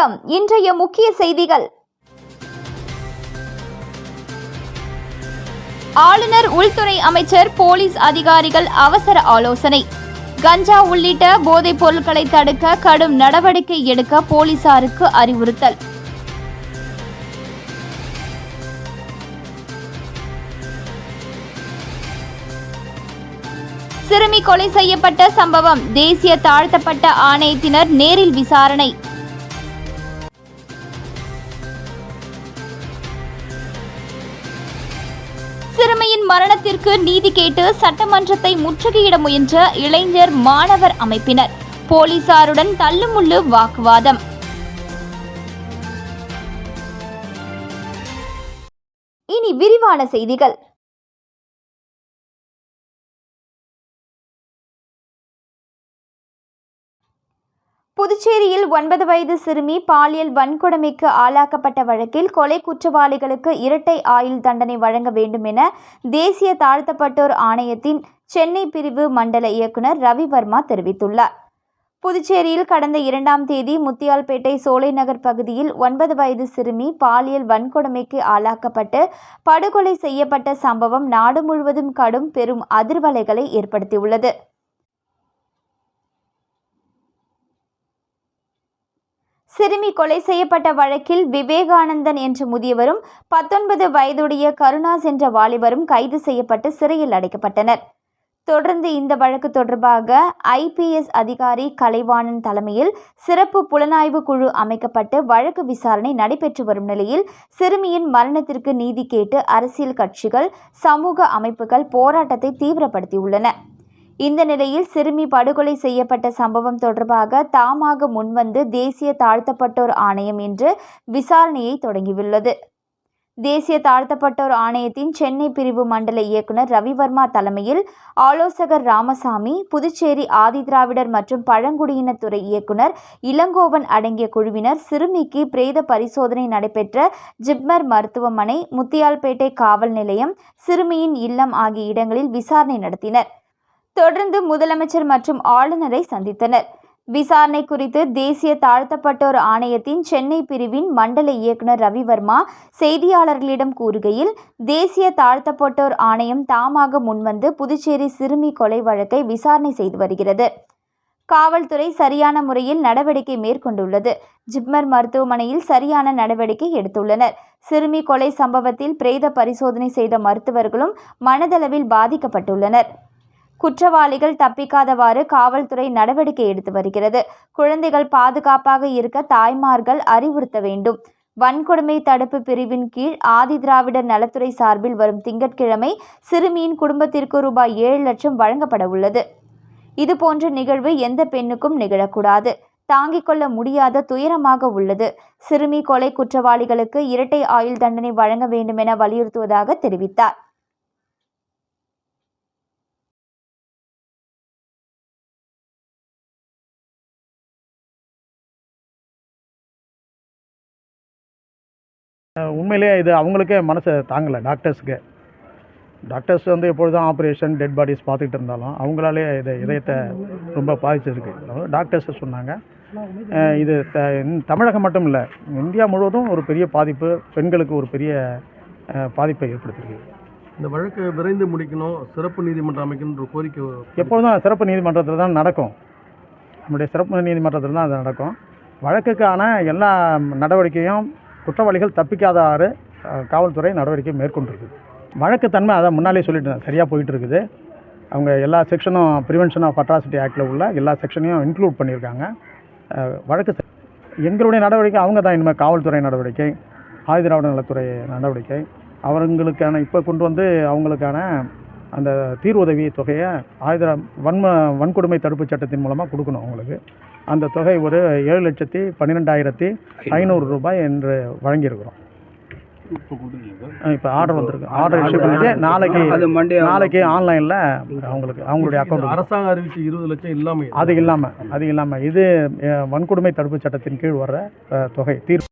வணக்கம். இன்றைய முக்கிய செய்திகள். ஆளுநர் உள்துறை அமைச்சர் போலீஸ் அதிகாரிகள் அவசர ஆலோசனை. கஞ்சா உள்ளிட்ட போதைப் பொருட்களை தடுக்க கடும் நடவடிக்கை எடுக்க போலீசாருக்கு அறிவுறுத்தல். சிறுமி கொலை செய்யப்பட்ட சம்பவம். தேசிய தாழ்த்தப்பட்ட ஆணையத்தினர் நேரில் விசாரணை. சிறுமியின் மரணத்திற்கு நீதி கேட்டு சட்டமன்றத்தை முற்றுகையிட முயன்ற இளைஞர் மாணவர் அமைப்பினர். போலீசாருடன் தள்ளுமுள்ளு வாக்குவாதம். இனி விரிவான செய்திகள். புதுச்சேரியில் ஒன்பது வயது சிறுமி பாலியல் வன்கொடுமைக்கு ஆளாக்கப்பட்ட வழக்கில் கொலை குற்றவாளிகளுக்கு இரட்டை ஆயுள் தண்டனை வழங்க வேண்டும் என தேசிய தாழ்த்தப்பட்டோர் ஆணையத்தின் சென்னை பிரிவு மண்டல இயக்குனர் ரவிவர்மா தெரிவித்துள்ளார். புதுச்சேரியில் கடந்த இரண்டாம் தேதி முத்தியால்பேட்டை சோலைநகர் பகுதியில் ஒன்பது வயது சிறுமி பாலியல் வன்கொடுமைக்கு ஆளாக்கப்பட்டு படுகொலை செய்யப்பட்ட சம்பவம் நாடு முழுவதும் கடும் பெரும் அதிர்வலைகளை ஏற்படுத்தியுள்ளது. சிறுமி கொலை செய்யப்பட்ட வழக்கில் விவேகானந்தன் என்ற முதியவரும் பத்தொன்பது வயதுடைய கருணாஸ் என்ற வாலிபரும் கைது செய்யப்பட்டு சிறையில் அடைக்கப்பட்டனர். தொடர்ந்து இந்த வழக்கு தொடர்பாக ஐபிஎஸ் அதிகாரி கலைவாணன் தலைமையில் சிறப்பு புலனாய்வு குழு அமைக்கப்பட்டு வழக்கு விசாரணை நடைபெற்று வரும் நிலையில் சிறுமியின் மரணத்திற்கு நீதி கேட்டு அரசியல் கட்சிகள் சமூக அமைப்புகள் போராட்டத்தை தீவிரப்படுத்தியுள்ளன. இந்த நிலையில் சிறுமி படுகொலை செய்யப்பட்ட சம்பவம் தொடர்பாக தாமாக முன்வந்து தேசிய தாழ்த்தப்பட்டோர் ஆணையம் இன்று விசாரணையை தொடங்கியுள்ளது. தேசிய தாழ்த்தப்பட்டோர் ஆணையத்தின் சென்னை பிரிவு மண்டல இயக்குனர் ரவிவர்மா தலைமையில் ஆலோசகர் ராமசாமி புதுச்சேரி ஆதிதிராவிடர் மற்றும் பழங்குடியினர் துறை இயக்குனர் இளங்கோவன் அடங்கிய குழுவினர் சிறுமிக்கு பிரேத பரிசோதனை நடைபெற்ற ஜிப்மர் மருத்துவமனை முத்தியால்பேட்டை காவல் நிலையம் சிறுமியின் இல்லம் ஆகிய இடங்களில் விசாரணை நடத்தினர். தொடர்ந்து முதலமைச்சர் மற்றும் ஆளுநரை சந்தித்தனர். விசாரணை குறித்து தேசிய தாழ்த்தப்பட்டோர் ஆணையத்தின் சென்னை பிரிவின் மண்டல இயக்குனர் ரவிவர்மா செய்தியாளர்களிடம் கூறுகையில் தேசிய தாழ்த்தப்பட்டோர் ஆணையம் தாமாக முன்வந்து புதுச்சேரி சிறுமி கொலை வழக்கை விசாரணை செய்து வருகிறது. காவல்துறை சரியான முறையில் நடவடிக்கை மேற்கொண்டுள்ளது. ஜிப்மர் மருத்துவமனையில் சரியான நடவடிக்கை எடுத்துள்ளனர். சிறுமி கொலை சம்பவத்தில் பிரேத பரிசோதனை செய்த மருத்துவர்களும் மனதளவில் பாதிக்கப்பட்டுள்ளனர். குற்றவாளிகள் தப்பிக்காதவாறு காவல்துறை நடவடிக்கை எடுத்து வருகிறது. குழந்தைகள் பாதுகாப்பாக இருக்க தாய்மார்கள் அறிவுறுத்த வேண்டும். வன்கொடுமை தடுப்பு பிரிவின் கீழ் ஆதிதிராவிடர் நலத்துறை சார்பில் வரும் திங்கட்கிழமை சிறுமியின் குடும்பத்திற்கு ரூபாய் ஏழு லட்சம் வழங்கப்பட உள்ளது. இதுபோன்ற நிகழ்வு எந்த பெண்ணுக்கும் நிகழக்கூடாது. தாங்கிக் கொள்ள முடியாத துயரமாக உள்ளது. சிறுமி கொலை குற்றவாளிகளுக்கு இரட்டை ஆயுள் தண்டனை வழங்க வேண்டுமென வலியுறுத்துவதாக தெரிவித்தார். அஹ் உண்மையிலேயே இது அவங்களுக்கே மனசை தாங்கலை டாக்டர்ஸுக்கு. டாக்டர்ஸ் வந்து எப்பொழுதும் ஆப்ரேஷன் டெட் பாடிஸ் பார்த்துக்கிட்டு இருந்தாலும் அவங்களாலே இதை இதயத்தை ரொம்ப பாதிச்சிருக்கு. டாக்டர்ஸ் சொன்னாங்க. இது த தமிழகம் மட்டும் இல்லை இந்தியா முழுவதும் ஒரு பெரிய பாதிப்பு பெண்களுக்கு ஒரு பெரிய பாதிப்பை ஏற்படுத்தியிருக்கு. இந்த வழக்கை விரைந்து முடிக்கணும் சிறப்பு நீதிமன்றம் அமைக்கணுன்ற கோரிக்கை எப்பொழுதும் சிறப்பு நீதிமன்றத்தில் தான் நடக்கும். நம்முடைய சிறப்பு நீதிமன்றத்தில் தான் அது நடக்கும். வழக்குக்கான எல்லா நடவடிக்கையும் குற்றவாளிகள் தப்பிக்காதவாறு காவல்துறை நடவடிக்கை மேற்கொண்டிருக்குது வழக்கு தன்மை அதை முன்னாலே சொல்லிட்டு சரியாக போயிட்டு இருக்குது அவங்க எல்லா செக்ஷனும் ப்ரிவென்ஷன் ஆஃப் அட்ராசிட்டி ஆக்டில் உள்ள எல்லா செக்ஷனையும் இன்க்ளூட் பண்ணியிருக்காங்க. வழக்கு எங்களுடைய நடவடிக்கை அவங்க தான் இனிமேல் காவல்துறை நடவடிக்கை ஆயுதிராவிட நலத்துறை நடவடிக்கை. அவங்களுக்கான இப்போ கொண்டு வந்து அவங்களுக்கான அந்த தீர்வுதவி தொகையை ஆயுத வன்ம வன்கொடுமை தடுப்புச் சட்டத்தின் மூலமாக கொடுக்கணும் அவங்களுக்கு. அந்த தொகை ஒரு ஏழு லட்சத்தி பன்னிரெண்டாயிரத்தி ஐநூறு ரூபாய் என்று வழங்கியிருக்கிறோம். இப்போ ஆர்டர் வந்திருக்கு. ஆர்டர் இஷ்யூ பண்ணிட்டு நாளைக்கு நாளைக்கு ஆன்லைனில் அவங்களுக்கு அவங்களுடைய அக்கௌண்ட் அரசாங்கம் அறிவிச்ச இருபது லட்சம் இல்லாம அது இல்லாமல் அது இல்லாமல் இது வன்கொடுமை தடுப்பு சட்டத்தின் கீழ் வர்ற தொகை தீர்ப்பு.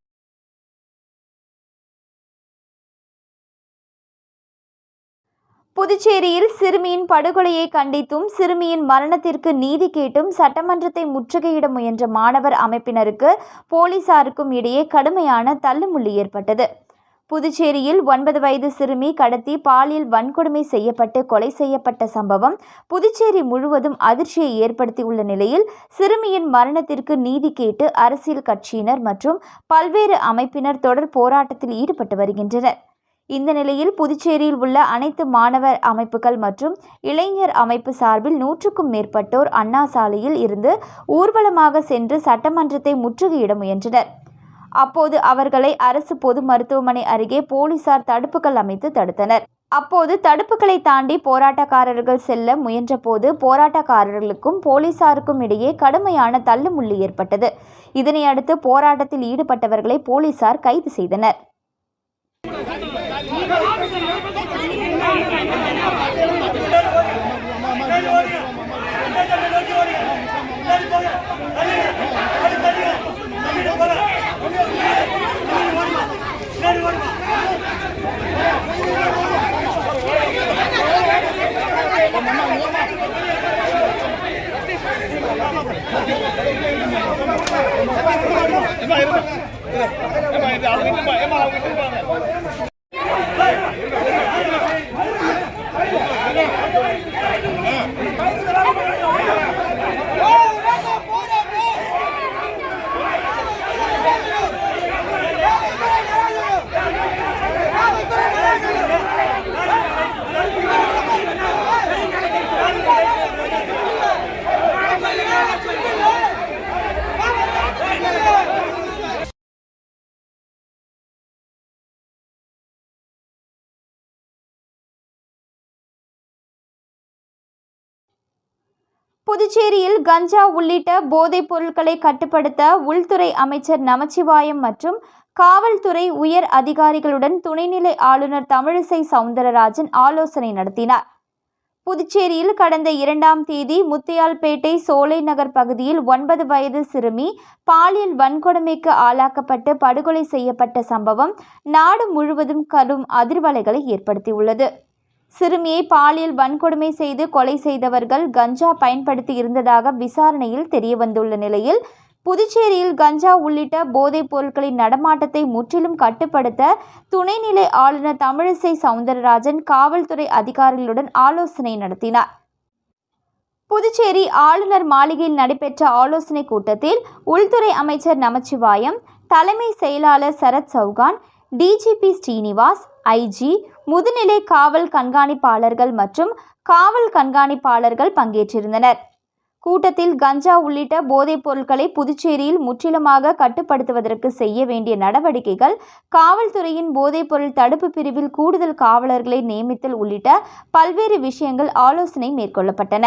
புதுச்சேரியில் சிறுமியின் படுகொலையை கண்டித்தும் சிறுமியின் மரணத்திற்கு நீதி கேட்டும் சட்டமன்றத்தை முற்றுகையிட முயன்ற மாணவர் அமைப்பினருக்கு போலீசாருக்கும் இடையே கடுமையான தள்ளுமுள்ளி ஏற்பட்டது. புதுச்சேரியில் ஒன்பது வயது சிறுமி கடத்தி பாலியல் வன்கொடுமை செய்யப்பட்டு கொலை செய்யப்பட்ட சம்பவம் புதுச்சேரி முழுவதும் அதிர்ச்சியை ஏற்படுத்தியுள்ள நிலையில் சிறுமியின் மரணத்திற்கு நீதி கேட்டு அரசியல் கட்சியினர் மற்றும் பல்வேறு அமைப்பினர் தொடர் போராட்டத்தில் ஈடுபட்டு வருகின்றனர். இந்த நிலையில் புதுச்சேரியில் உள்ள அனைத்து மாணவர் அமைப்புகள் மற்றும் இளைஞர் அமைப்பு சார்பில் நூற்றுக்கும் மேற்பட்டோர் அண்ணா சாலையில் இருந்து ஊர்வலமாக சென்று சட்டமன்றத்தை முற்றுகையிட முயன்றனர். அப்போது அவர்களை அரசு பொது மருத்துவமனை அருகே போலீசார் தடுப்புகள் அமைத்து தடுத்தனர். அப்போது தடுப்புகளை தாண்டி போராட்டக்காரர்கள் செல்ல முயன்றபோது போராட்டக்காரர்களுக்கும் போலீசாருக்கும் இடையே கடுமையான தள்ளுமுள்ளி ஏற்பட்டது. இதனையடுத்து போராட்டத்தில் ஈடுபட்டவர்களை போலீசார் கைது செய்தனர். ஏமா இருமா இருமா ஏமா அவங்க இருப்பாங்க ஏமா அவங்க இருப்பாங்க புதுச்சேரியில் கஞ்சா உள்ளிட்ட போதைப் பொருட்களை கட்டுப்படுத்த உள்துறை அமைச்சர் நமச்சிவாயம் மற்றும் காவல்துறை உயர் அதிகாரிகளுடன் துணைநிலை ஆளுநர் தமிழிசை சவுந்தரராஜன் ஆலோசனை நடத்தினார். புதுச்சேரியில் கடந்த இரண்டாம் தேதி முத்தியால்பேட்டை சோலை நகர் பகுதியில் ஒன்பது வயது சிறுமி பாலியல் வன்கொடுமைக்கு ஆளாக்கப்பட்டு படுகொலை செய்யப்பட்ட சம்பவம் நாடு முழுவதும் கடும் அதிர்வலைகளை ஏற்படுத்தியுள்ளது. சிறுமியை பாலியல் வன்கொடுமை செய்து கொலை செய்தவர்கள் கஞ்சா பயன்படுத்தி இருந்ததாக விசாரணையில் தெரியவந்துள்ள நிலையில் புதுச்சேரியில் கஞ்சா உள்ளிட்ட போதைப் பொருட்களின் நடமாட்டத்தை முற்றிலும் கட்டுப்படுத்த துணைநிலை ஆளுநர் தமிழிசை சவுந்தரராஜன் காவல்துறை அதிகாரிகளுடன் ஆலோசனை நடத்தினார். புதுச்சேரி ஆளுநர் மாளிகையில் நடைபெற்ற ஆலோசனை கூட்டத்தில் உள்துறை அமைச்சர் நமச்சிவாயம் தலைமை செயலாளர் சரத் சௌகான் டிஜிபி ஸ்ரீனிவாஸ் ஐஜி முதுநிலை காவல் கண்காணிப்பாளர்கள் மற்றும் காவல் கண்காணிப்பாளர்கள் பங்கேற்றிருந்தனர். கூட்டத்தில் கஞ்சா உள்ளிட்ட போதைப் பொருட்களை புதுச்சேரியில் முற்றிலுமாக கட்டுப்படுத்துவதற்கு செய்ய வேண்டிய நடவடிக்கைகள் காவல்துறையின் போதைப்பொருள் தடுப்பு பிரிவில் கூடுதல் காவலர்களை நியமித்தல் உள்ளிட்ட பல்வேறு விஷயங்கள் ஆலோசனை மேற்கொள்ளப்பட்டன.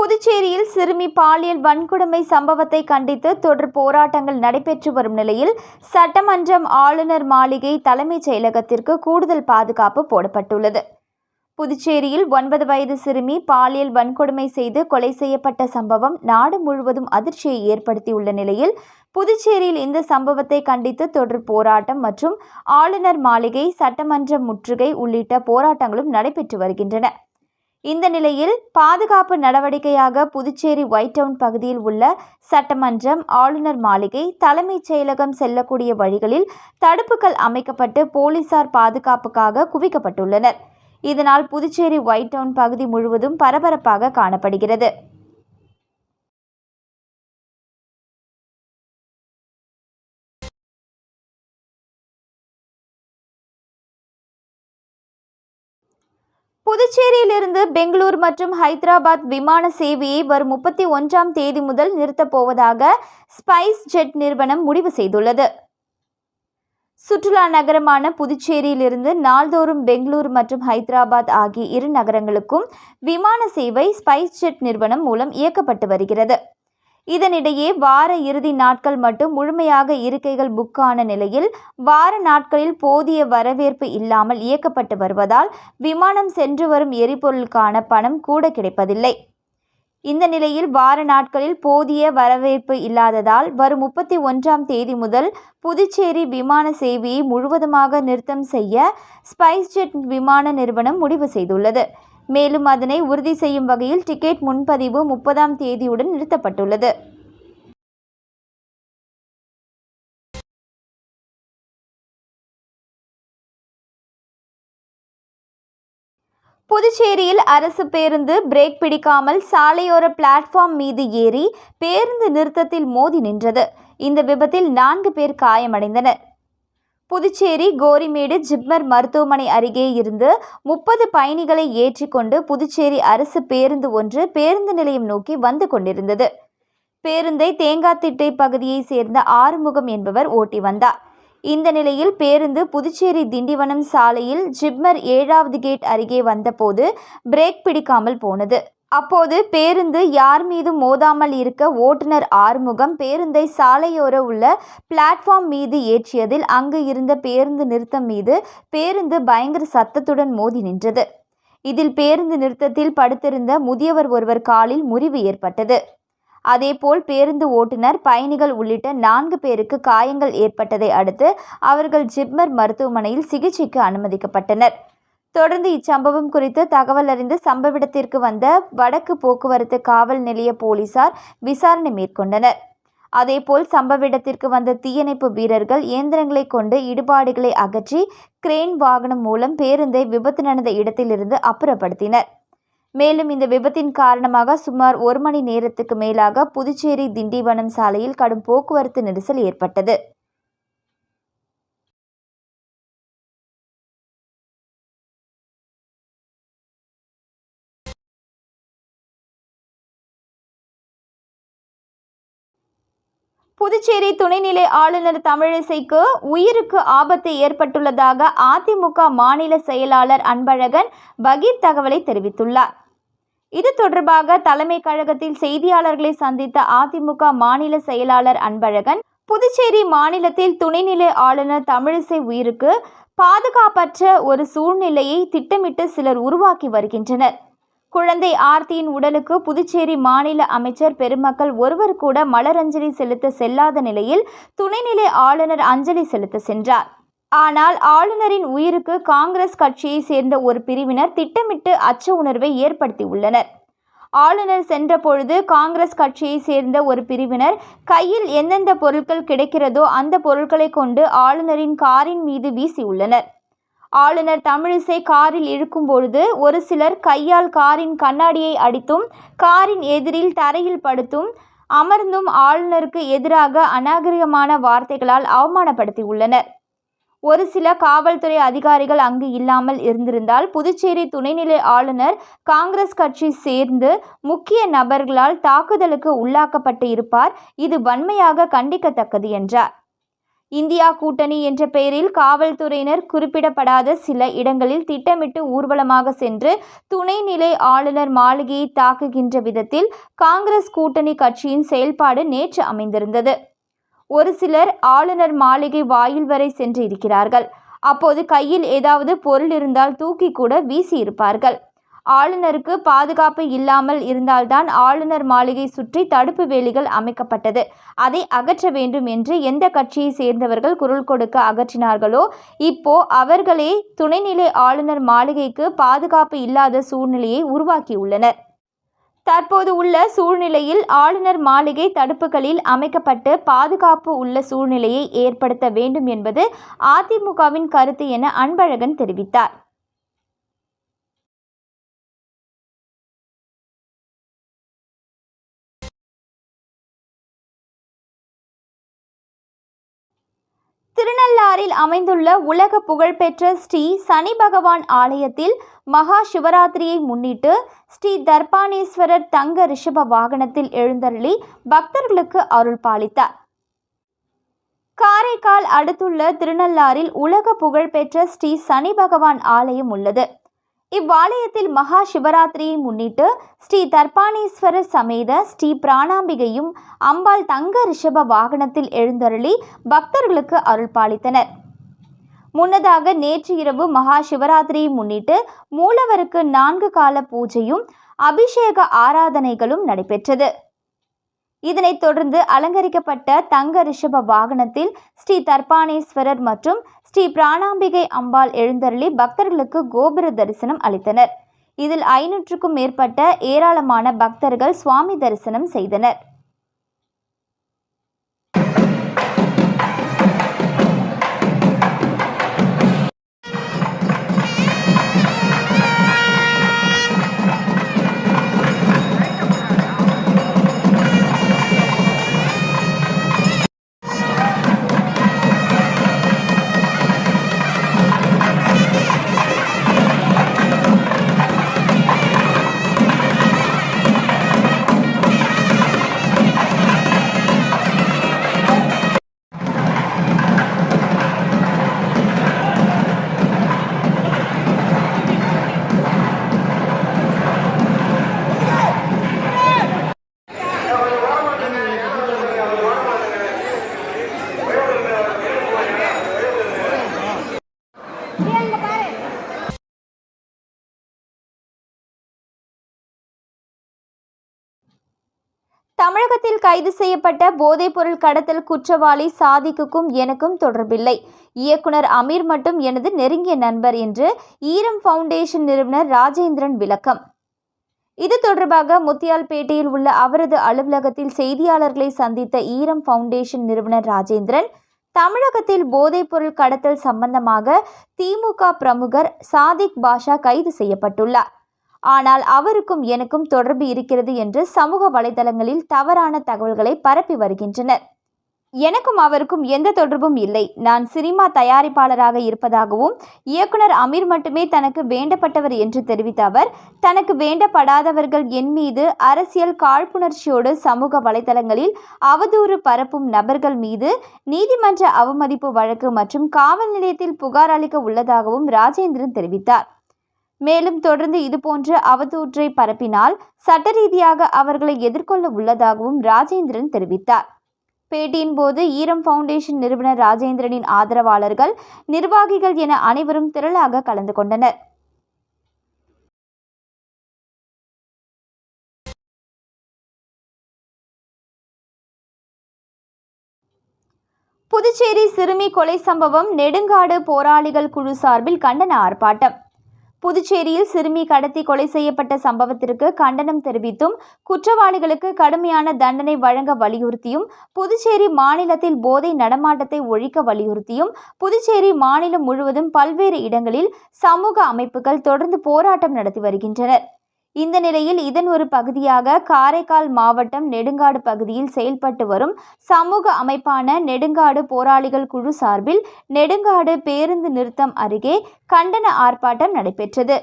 புதுச்சேரியில் சிறுமி பாலியல் வன்கொடுமை சம்பவத்தை கண்டித்து தொடர் போராட்டங்கள் நடைபெற்று வரும் நிலையில் சட்டமன்றம் ஆளுநர் மாளிகை தலைமைச் செயலகத்திற்கு கூடுதல் பாதுகாப்பு போடப்பட்டுள்ளது. புதுச்சேரியில் ஒன்பது வயது சிறுமி பாலியல் வன்கொடுமை செய்து கொலை செய்யப்பட்ட சம்பவம் நாடு முழுவதும் அதிர்ச்சியை ஏற்படுத்தியுள்ள நிலையில் புதுச்சேரியில் இந்த சம்பவத்தை கண்டித்து தொடர் போராட்டம் மற்றும் ஆளுநர் மாளிகை சட்டமன்ற முற்றுகை உள்ளிட்ட போராட்டங்களும் நடைபெற்று வருகின்றன. இந்த நிலையில் பாதுகாப்பு நடவடிக்கையாக புதுச்சேரி ஒயிட் டவுன் பகுதியில் உள்ள சட்டமன்றம் ஆளுநர் மாளிகை தலைமைச் செயலகம் செல்லக்கூடிய வழிகளில் தடுப்புகள் அமைக்கப்பட்டு போலீசார் பாதுகாப்புக்காக குவிக்கப்பட்டுள்ளனர். இதனால் புதுச்சேரி ஒயிட் டவுன் பகுதி முழுவதும் பரபரப்பாக காணப்படுகிறது. புதுச்சேரியிலிருந்து பெங்களூர் மற்றும் ஹைதராபாத் விமான சேவையை வரும் முப்பத்தி ஒன்றாம் தேதி முதல் நிறுத்தப் போவதாக ஸ்பைஸ் ஜெட் நிறுவனம் முடிவு செய்துள்ளது. சுற்றுலா நகரமான புதுச்சேரியிலிருந்து நாள்தோறும் பெங்களூர் மற்றும் ஹைதராபாத் ஆகிய இரு நகரங்களுக்கும் விமான சேவை ஸ்பைஸ் ஜெட் நிறுவனம் மூலம் இயக்கப்பட்டு வருகிறது. இதனிடையே வார இறுதி நாட்கள் மட்டும் முழுமையாக இருக்கைகள் புக்கான நிலையில் வார நாட்களில் போதிய வரவேற்பு இல்லாமல் இயக்கப்பட்டு வருவதால் விமானம் சென்று வரும் எரிபொருளுக்கான பணம் கூட கிடைப்பதில்லை. இந்த நிலையில் வார நாட்களில் போதிய வரவேற்பு இல்லாததால் வரும் முப்பத்தி ஒன்றாம் தேதி முதல் புதுச்சேரி விமான சேவையை முழுவதுமாக நிறுத்தம் செய்ய ஸ்பைஸ்ஜெட் விமான நிறுவனம் முடிவு செய்துள்ளது. மேலும் அதனை உறுதி செய்யும் வகையில் டிக்கெட் முன்பதிவு முப்பதாம் தேதியுடன் நிறுத்தப்பட்டுள்ளது. புதுச்சேரியில் அரசு பேருந்து பிரேக் பிடிக்காமல் சாலையோர பிளாட்ஃபார்ம் மீது ஏறி பேருந்து நிறுத்தத்தில் மோதி நின்றது. இந்த விபத்தில் நான்கு பேர் காயமடைந்தனர். புதுச்சேரி கோரிமேடு ஜிப்மர் மருத்துவமனை அருகே இருந்து முப்பது பயணிகளை ஏற்றிக்கொண்டு புதுச்சேரி அரசு பேருந்து ஒன்று பேருந்து நிலையம் நோக்கி வந்து கொண்டிருந்தது. பேருந்தை தேங்காத்திட்டை பகுதியைச் சேர்ந்த ஆறுமுகம் என்பவர் ஓட்டி வந்தார். இந்த நிலையில் பேருந்து புதுச்சேரி திண்டிவனம் சாலையில் ஜிப்மர் ஏழாவது கேட் அருகே வந்தபோது பிரேக் பிடிக்காமல் போனது. அப்போது பேருந்து யார் மீதும் மோதாமல் இருக்க ஓட்டுநர் ஆறுமுகம் பேருந்தை சாலையோர உள்ள பிளாட்ஃபார்ம் மீது ஏற்றியதில் அங்கு இருந்த பேருந்து நிறுத்தம் மீது பேருந்து பயங்கர சத்தத்துடன் மோதி நின்றது. இதில் பேருந்து நிறுத்தத்தில் படுத்திருந்த முதியவர் ஒருவர் காலில் முறிவு ஏற்பட்டது. அதேபோல் பேருந்து ஓட்டுநர் பயணிகள் உள்ளிட்ட நான்கு பேருக்கு காயங்கள் ஏற்பட்டதை அடுத்து அவர்கள் ஜிப்மர் மருத்துவமனையில் சிகிச்சைக்கு அனுமதிக்கப்பட்டனர். தொடர்ந்து இச்சம்பவம் குறித்து தகவல் அறிந்து சம்பவிடத்திற்கு வந்த வடக்கு போக்குவரத்து காவல் நிலைய போலீசார் விசாரணை மேற்கொண்டனர். அதேபோல் சம்பவ இடத்திற்கு வந்த தீயணைப்பு வீரர்கள் இயந்திரங்களை கொண்டு இடுபாடுகளை அகற்றி கிரேன் வாகனம் மூலம் பேருந்தை விபத்து நடந்த இடத்திலிருந்து அப்புறப்படுத்தினர். மேலும் இந்த விபத்தின் காரணமாக சுமார் ஒரு மணி நேரத்துக்கு மேலாக புதுச்சேரி திண்டிவனம் சாலையில் கடும் போக்குவரத்து நெரிசல் ஏற்பட்டது. புதுச்சேரி துணைநிலை ஆளுநர் தமிழிசைக்கு உயிருக்கு ஆபத்து ஏற்பட்டுள்ளதாக அதிமுக மாநில செயலாளர் அன்பழகன் பகீர் தகவலை தெரிவித்துள்ளார். இது தொடர்பாக தலைமை கழகத்தில் செய்தியாளர்களை சந்தித்த அதிமுக மாநில செயலாளர் அன்பழகன் புதுச்சேரி மாநிலத்தில் துணைநிலை ஆளுநர் தமிழிசை உயிருக்கு பாதுகாப்பற்ற ஒரு சூழ்நிலையை திட்டமிட்டு சிலர் உருவாக்கி வருகின்றனர். குழந்தை ஆர்த்தியின் உடலுக்கு புதுச்சேரி மாநில அமைச்சர் பெருமக்கள் ஒருவர் கூட மலரஞ்சலி செலுத்த செல்லாத நிலையில் துணைநிலை ஆளுநர் அஞ்சலி செலுத்த சென்றார். ஆனால் ஆளுநரின் உயிருக்கு காங்கிரஸ் கட்சியை சேர்ந்த ஒரு பிரிவினர் திட்டமிட்டு அச்ச உணர்வை ஏற்படுத்தியுள்ளனர். ஆளுநர் சென்றபொழுது காங்கிரஸ் கட்சியை சேர்ந்த ஒரு பிரிவினர் கையில் எந்தெந்த பொருட்கள் கிடைக்கிறதோ அந்த பொருட்களை கொண்டு ஆளுநரின் காரின் மீது வீசியுள்ளனர். ஆளுநர் தமிழிசை காரில் இழுக்கும் பொழுது ஒரு சிலர் கையால் காரின் கண்ணாடியை அடித்தும் காரின் எதிரில் தரையில் படுத்தும் அமர்ந்தும் ஆளுநருக்கு எதிராக அநாகரிகமான வார்த்தைகளால் அவமானப்படுத்தியுள்ளனர். ஒரு சில காவல்துறை அதிகாரிகள் அங்கு இல்லாமல் இருந்திருந்தால் புதுச்சேரி துணைநிலை ஆளுநர் காங்கிரஸ் கட்சி சேர்ந்து முக்கிய நபர்களால் தாக்குதலுக்கு உள்ளாக்கப்பட்டு இருப்பார். இது வன்மையாக கண்டிக்கத்தக்கது என்றார். இந்தியா கூட்டணி என்ற பெயரில் காவல்துறையினர் குறிப்பிடப்படாத சில இடங்களில் திட்டமிட்டு ஊர்வலமாக சென்று துணைநிலை ஆளுநர் மாளிகையை தாக்குகின்ற விதத்தில் காங்கிரஸ் கூட்டணி கட்சியின் செயல்பாடு நேற்று அமைந்திருந்தது. ஒரு சிலர் ஆளுநர் மாளிகை வாயில் வரை சென்று இருக்கிறார்கள். அப்போது கையில் ஏதாவது பொருள் இருந்தால் தூக்கி கூட வீசியிருப்பார்கள். ஆளுநருக்கு பாதுகாப்பு இல்லாமல் இருந்தால்தான் ஆளுநர் மாளிகை சுற்றி தடுப்பு வேலிகள் அமைக்கப்பட்டது. அதை அகற்ற வேண்டும் என்று எந்த கட்சியை சேர்ந்தவர்கள் குரல் கொடுக்க அகற்றினார்களோ இப்போ அவர்களே துணைநிலை ஆளுநர் மாளிகைக்கு பாதுகாப்பு இல்லாத சூழ்நிலையை உருவாக்கியுள்ளனர். தற்போது உள்ள சூழ்நிலையில் ஆளுநர் மாளிகை தடுப்புகளில் அமைக்கப்பட்டு பாதுகாப்பு உள்ள சூழ்நிலையை ஏற்படுத்த வேண்டும் என்பது அதிமுகவின் கருத்து என அன்பழகன் தெரிவித்தார். சென்னையில் அமைந்துள்ள உலக புகழ்பெற்ற ஸ்ரீ சனி பகவான் ஆலயத்தில் மகா சிவராத்திரியை முன்னிட்டு ஸ்ரீ தர்பானேஸ்வரர் தங்க ரிஷப வாகனத்தில் எழுந்தருளி பக்தர்களுக்கு அருள் பாலித்தார். காரைக்கால் அடுத்துள்ள திருநள்ளாறில் உலக புகழ்பெற்ற ஸ்ரீ சனி பகவான் ஆலயம் உள்ளது. இவ்வாலயத்தில் மகா சிவராத்திரியை முன்னிட்டு ஸ்ரீ தர்பானேஸ்வரர் சமேத ஸ்ரீ பிராணாம்பிகையும் அம்பாள் தங்க ரிஷப வாகனத்தில் எழுந்தருளி பக்தர்களுக்கு அருள் பாலித்தனர். முன்னதாக நேற்று இரவு மகா சிவராத்திரியை முன்னிட்டு மூலவருக்கு நான்கு கால பூஜையும் அபிஷேக ஆராதனைகளும் நடைபெற்றது. இதனைத் தொடர்ந்து அலங்கரிக்கப்பட்ட தங்க ரிஷப வாகனத்தில் ஸ்ரீ தர்பானேஸ்வரர் மற்றும் ஸ்ரீ பிராணாம்பிகை அம்பாள் எழுந்தருளி பக்தர்களுக்கு கோபுர தரிசனம் அளித்தனர். இதில் ஐநூற்றுக்கும் மேற்பட்ட ஏராளமான பக்தர்கள் சுவாமி தரிசனம் செய்தனர். தமிழகத்தில் கைது செய்யப்பட்ட போதைப்பொருள் கடத்தல் குற்றவாளி சாதிக்குக்கும் எனக்கும் தொடர்பில்லை. இயக்குனர் அமீர் மட்டும் எனது நெருங்கிய நண்பர் என்று ஈரம் ஃபவுண்டேஷன் நிறுவனர் ராஜேந்திரன் விளக்கம். இது தொடர்பாக முத்தியால்பேட்டையில் உள்ள அவரது அலுவலகத்தில் செய்தியாளர்களை சந்தித்த ஈரம் ஃபவுண்டேஷன் நிறுவனர் ராஜேந்திரன் தமிழகத்தில் போதைப்பொருள் கடத்தல் சம்பந்தமாக திமுக பிரமுகர் சாதிக் பாஷா கைது செய்யப்பட்டுள்ளார். ஆனால் அவருக்கும் எனக்கும் தொடர்பு இருக்கிறது என்று சமூக வலைதளங்களில் தவறான தகவல்களை பரப்பி வருகின்றனர். எனக்கும் அவருக்கும் எந்த தொடர்பும் இல்லை. நான் சினிமா தயாரிப்பாளராக இருப்பதாகவும் இயக்குனர் அமீர் மட்டுமே தனக்கு வேண்டப்பட்டவர் என்று தெரிவித்த அவர் தனக்கு வேண்டப்படாதவர்கள் என் மீது அரசியல் காழ்ப்புணர்ச்சியோடு சமூக வலைதளங்களில் அவதூறு பரப்பும் நபர்கள் மீது நீதிமன்ற அவமதிப்பு வழக்கு மற்றும் காவல் நிலையத்தில் புகார் அளிக்க உள்ளதாகவும் ராஜேந்திரன் தெரிவித்தார். மேலும் தொடர்ந்து இதுபோன்ற அவதூற்றை பரப்பினால் சட்ட ரீதியாக அவர்களை எதிர்கொள்ள உள்ளதாகவும் ராஜேந்திரன் தெரிவித்தார். பேட்டியின் போது ஈரம் ஃபவுண்டேஷன் நிறுவனர் ராஜேந்திரனின் ஆதரவாளர்கள் நிர்வாகிகள் என அனைவரும் திரளாக கலந்து கொண்டனர். புதுச்சேரி சிறுமி கொலை சம்பவம் நெடுங்காடு போராளிகள் குழு சார்பில் கண்டன ஆர்ப்பாட்டம். புதுச்சேரியில் சிறுமி கடத்தி கொலை செய்யப்பட்ட சம்பவத்திற்கு கண்டனம் தெரிவித்தும் குற்றவாளிகளுக்கு கடுமையான தண்டனை வழங்க வலியுறுத்தியும் புதுச்சேரி மாநிலத்தில் போதை நடமாட்டத்தை ஒழிக்க வலியுறுத்தியும் புதுச்சேரி மாநிலம் முழுவதும் பல்வேறு இடங்களில் சமூக அமைப்புகள் தொடர்ந்து போராட்டம் நடத்தி வருகின்றனர். இந்த நிலையில் இதன் ஒரு பகுதியாக காரைக்கால் மாவட்டம் நெடுங்காடு பகுதியில் செயல்பட்டு வரும் சமூக அமைப்பான நெடுங்காடு போராளிகள் குழு சார்பில் நெடுங்காடு பேருந்து நிறுத்தம் அருகே கண்டன ஆர்ப்பாட்டம் நடைபெற்றது.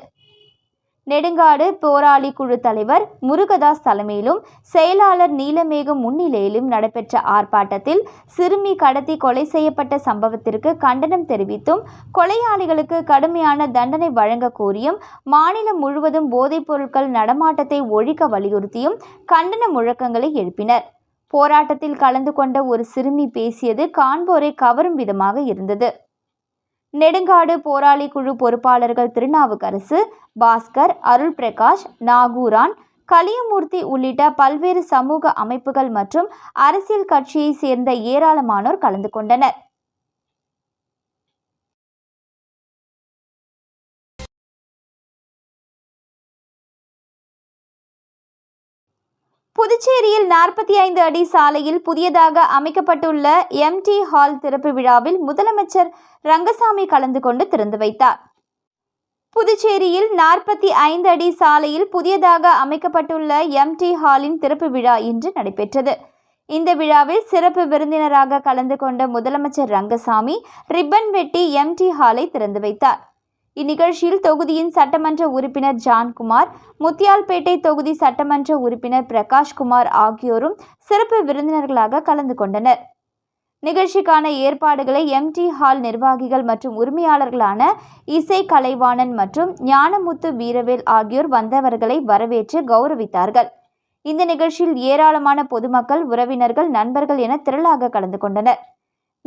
நெடுங்காடு போராளி குழு தலைவர் முருகதாஸ் தலைமையிலும் செயலாளர் நீலமேகம் முன்னிலையிலும் நடைபெற்ற ஆர்ப்பாட்டத்தில் சிறுமி கடத்தி கொலை செய்யப்பட்ட சம்பவத்திற்கு கண்டனம் தெரிவித்தும் கொலையாளிகளுக்கு கடுமையான தண்டனை வழங்க கோரியும் மாநிலம் முழுவதும் போதைப் பொருட்கள் நடமாட்டத்தை ஒழிக்க வலியுறுத்தியும் கண்டன முழக்கங்களை எழுப்பினர். போராட்டத்தில் கலந்து கொண்ட ஒரு சிறுமி பேசியது காண்போரை கவரும் விதமாக இருந்தது. நெடுங்காடு போராளி குழு பொறுப்பாளர்கள் திருநாவுக்கரசு பாஸ்கர் அருள் பிரகாஷ் நாகூரான் கலியமூர்த்தி உள்ளிட்ட பல்வேறு சமூக அமைப்புகள் மற்றும் அரசியல் கட்சியை சேர்ந்த ஏராளமானோர் கலந்து கொண்டனர். புதுச்சேரியில் நாற்பத்தி ஐந்து அடி சாலையில் புதியதாக அமைக்கப்பட்டுள்ள எம்டி ஹால் திறப்பு விழாவில் முதலமைச்சர் ரங்கசாமி கலந்து கொண்டு திறந்து வைத்தார். புதுச்சேரியில் நாற்பத்தி ஐந்து அடி சாலையில் புதியதாக அமைக்கப்பட்டுள்ள எம்டி ஹாலின் திறப்பு விழா இன்று நடைபெற்றது. இந்த விழாவில் சிறப்பு விருந்தினராக கலந்து கொண்ட முதலமைச்சர் ரங்கசாமி ரிப்பன் வெட்டி எம்டி ஹாலை திறந்து வைத்தார். இந்நிகழ்ச்சியில் தொகுதியின் சட்டமன்ற உறுப்பினர் ஜான்குமார் முத்தியால்பேட்டை தொகுதி சட்டமன்ற உறுப்பினர் பிரகாஷ்குமார் ஆகியோரும் சிறப்பு விருந்தினர்களாக கலந்து கொண்டனர். நிகழ்ச்சிக்கான ஏற்பாடுகளை எம்டி ஹால் நிர்வாகிகள் மற்றும் உரிமையாளர்களான இசை கலைவாணன் மற்றும் ஞானமுத்து வீரவேல் ஆகியோர் வந்தவர்களை வரவேற்று கௌரவித்தார்கள். இந்த நிகழ்ச்சியில் ஏராளமான பொதுமக்கள் உறவினர்கள் நண்பர்கள் என திரளாக கலந்து கொண்டனர்.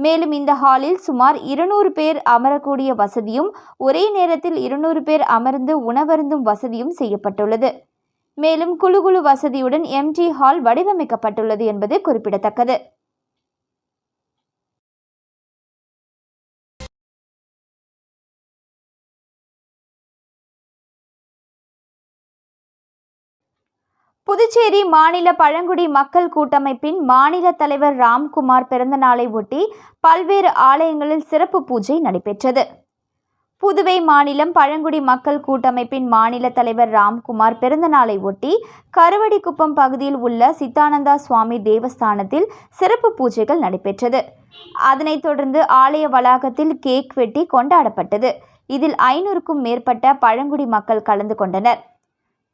மேலும் இந்த ஹாலில் சுமார் இருநூறு பேர் அமரக்கூடிய வசதியும் ஒரே நேரத்தில் இருநூறு பேர் அமர்ந்து உணவருந்தும் வசதியும் செய்யப்பட்டுள்ளது. மேலும் குழு குழு வசதியுடன் எம்டி ஹால் வடிவமைக்கப்பட்டுள்ளது என்பது குறிப்பிடத்தக்கது. புதுச்சேரி மாநில பழங்குடி மக்கள் கூட்டமைப்பின் மாநில தலைவர் ராம்குமார் பிறந்தநாளை ஒட்டி பல்வேறு ஆலயங்களில் சிறப்பு பூஜை நடைபெற்றது. புதுவை மாநிலம் பழங்குடி மக்கள் கூட்டமைப்பின் மாநில தலைவர் ராம்குமார் பிறந்தநாளை ஒட்டி கருவடிக்குப்பம் பகுதியில் உள்ள சித்தானந்தா சுவாமி தேவஸ்தானத்தில் சிறப்பு பூஜைகள் நடைபெற்றது. அதனைத் தொடர்ந்து ஆலய வளாகத்தில் கேக் வெட்டி கொண்டாடப்பட்டது. இதில் ஐநூறுக்கும் மேற்பட்ட பழங்குடி மக்கள் கலந்து கொண்டனர்.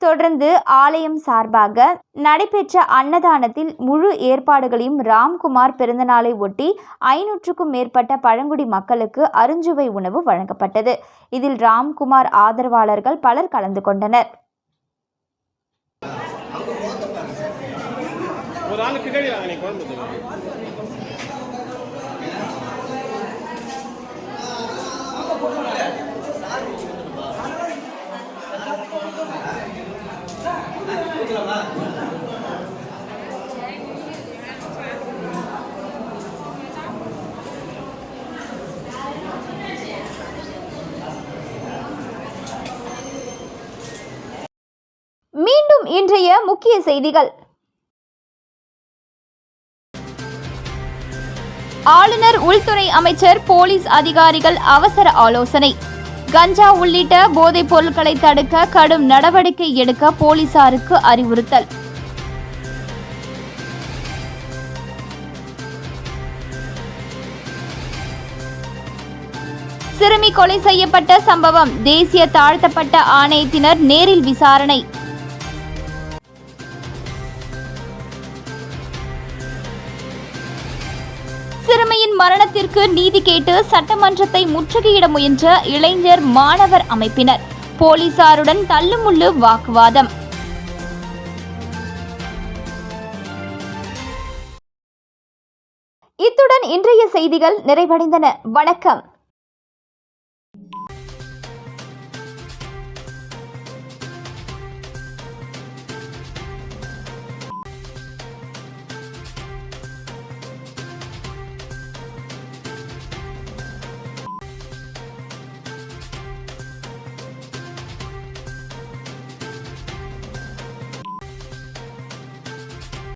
தொடர்ந்து ஆலயம் சார்பாக நடைபெற்ற அன்னதானத்தில் முழு ஏற்பாடுகளையும் ராம்குமார் பிறந்தநாளை ஒட்டி ஐநூற்றுக்கும் மேற்பட்ட பழங்குடி மக்களுக்கு அருஞ்சுவை உணவு வழங்கப்பட்டது. இதில் ராம்குமார் ஆதரவாளர்கள் பலர் கலந்து கொண்டனர். ஒரு மீண்டும் இன்றைய முக்கிய செய்திகள். ஆளுநர் உள்துறை அமைச்சர் போலீஸ் அதிகாரிகள் அவசர ஆலோசனை. கஞ்சா உள்ளிட்ட போதைப் பொருட்களை தடுக்க கடும் நடவடிக்கை எடுக்க போலீசாருக்கு அறிவுறுத்தல். சிறுமி கொலை செய்யப்பட்ட சம்பவம். தேசிய தாழ்த்தப்பட்ட ஆணையத்தினர் நேரில் விசாரணை. சிறுமியின் மரணத்திற்கு நீதி கேட்டு சட்டமன்றத்தை முற்றுகையிட முயன்ற இளைஞர் மாணவர் அமைப்பினர். போலீசாருடன் தள்ளுமுள்ளு வாக்குவாதம். இத்துடன் இன்றைய செய்திகள் நிறைவடைந்தன. வணக்கம்.